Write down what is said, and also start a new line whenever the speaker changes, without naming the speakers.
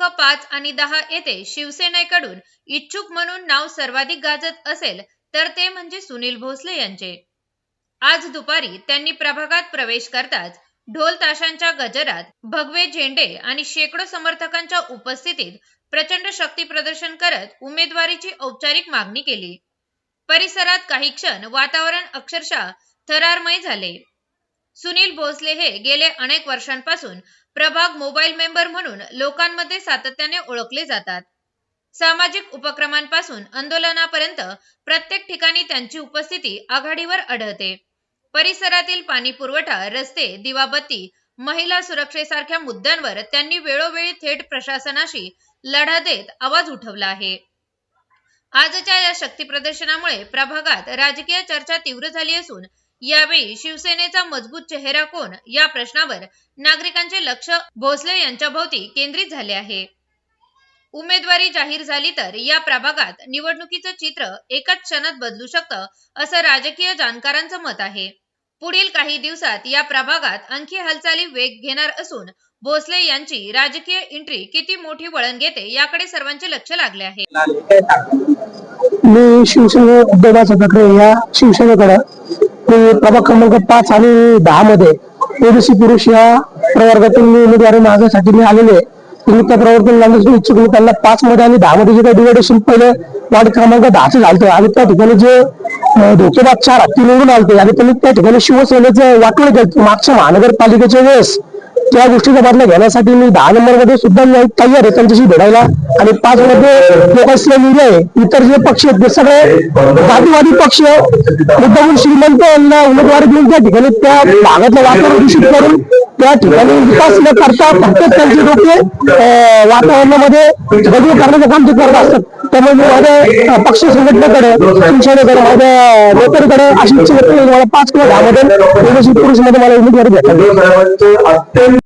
क्रमांक पाच आणि दहा येथे शिवसेनेकडून इच्छुक म्हणून नाव सर्वाधिक गाजत असेल तर ते म्हणजे सुनील भोसले यांचे. आज दुपारी त्यांनी प्रभागात प्रवेश करताच ढोल ताशांच्या गजरात भगवे झेंडे आणि शेकडो समर्थकांच्या उपस्थितीत प्रचंड शक्ती प्रदर्शन करत उमेदवारीची औपचारिक मागणी केली. परिसरात काही क्षण वातावरण अक्षरशः थरारमय झाले. सुनील भोसले हे गेले अनेक वर्षांपासून प्रभाग मोबाईल मेंबर म्हणून लोकांमध्ये सातत्याने ओळखले जातात. सामाजिक उपक्रमांपासून आंदोलनापर्यंत प्रत्येक ठिकाणी त्यांची उपस्थिती आघाडीवर आढळते. परिसरातील पाणी पुरवठा रस्ते दिवाबत्ती महिला सुरक्षेसारख्या मुद्द्यांवर त्यांनी वेळोवेळी थेट प्रशासनाशी लढा देत आवाज उठवला आहे. आजच्या या शक्ती प्रदर्शनामुळे प्रभागात राजकीय चर्चा तीव्र झाली असून यावेळी शिवसेनेचा मजबूत चेहरा कोण? या प्रश्नावर नागरिकांचे लक्ष भोसले यांच्या भोवती केंद्रित झाले आहे. उमेदवारी जाहीर झाली तर या प्रभागात निवडणुकीचं चित्र एकाच क्षणात बदलू शकतं असं राजकीय जाणकारांचं मत आहे. पुढील काही दिवसात या प्रभागात आणखी हालचाली वेग घेणार असून भोसले यांची राजकीय एंट्री किती मोठी वळण घेते याकडे सर्वांचे लक्ष लागले आहे.
मी शिवसेने ठाकरे या शिवसेनेकडे मी प्रभाग क्रमांक पाच आणि दहा मध्ये ओबीसी पुरुष या प्रवर्गातून मी उमेदवारी मागण्यासाठी मी आलेले तुम्ही त्या प्रवर्तन लागण्यासाठी इच्छुक मी त्यांना पाच मध्ये आणि दहा मध्ये जे काही डिवायडेशन पहिले वार्ड क्रमांक दहाचे झालते आणि त्या ठिकाणी जे अं, धोकेबाद चार हत्ती निवडून आलते आणि त्यांनी त्या ठिकाणी शिवसेनेचं वाटलं केलं मागच्या महानगरपालिकेच्या वेळेस त्या गोष्टीचा बदला घेण्यासाठी मी दहा नंबरमध्ये सुद्धा मी तयार आहे त्यांच्याशी भेटायला. आणि पाच मध्ये लोकांसला मीडिया आहे. इतर जे पक्ष आहेत ते सगळे जातीवादी पक्ष मुद्दाहून श्रीमंत यांना उमेदवारी देऊन त्या ठिकाणी त्या भागातलं वातावरण दूषित करून त्या ठिकाणी विकास न करता फक्त त्यांचे डोके वातावरणामध्ये बदल करण्याचं काम ते करत असतात. त्यामुळे मी माझ्या पक्ष संघटनेकडे शिवसेनेकडे माझ्या नेत्यांकडे अशी इच्छा व्यक्त मला पाच किंवा दहा मध्ये पुरुषमध्ये मला उमेदवारी भेटावी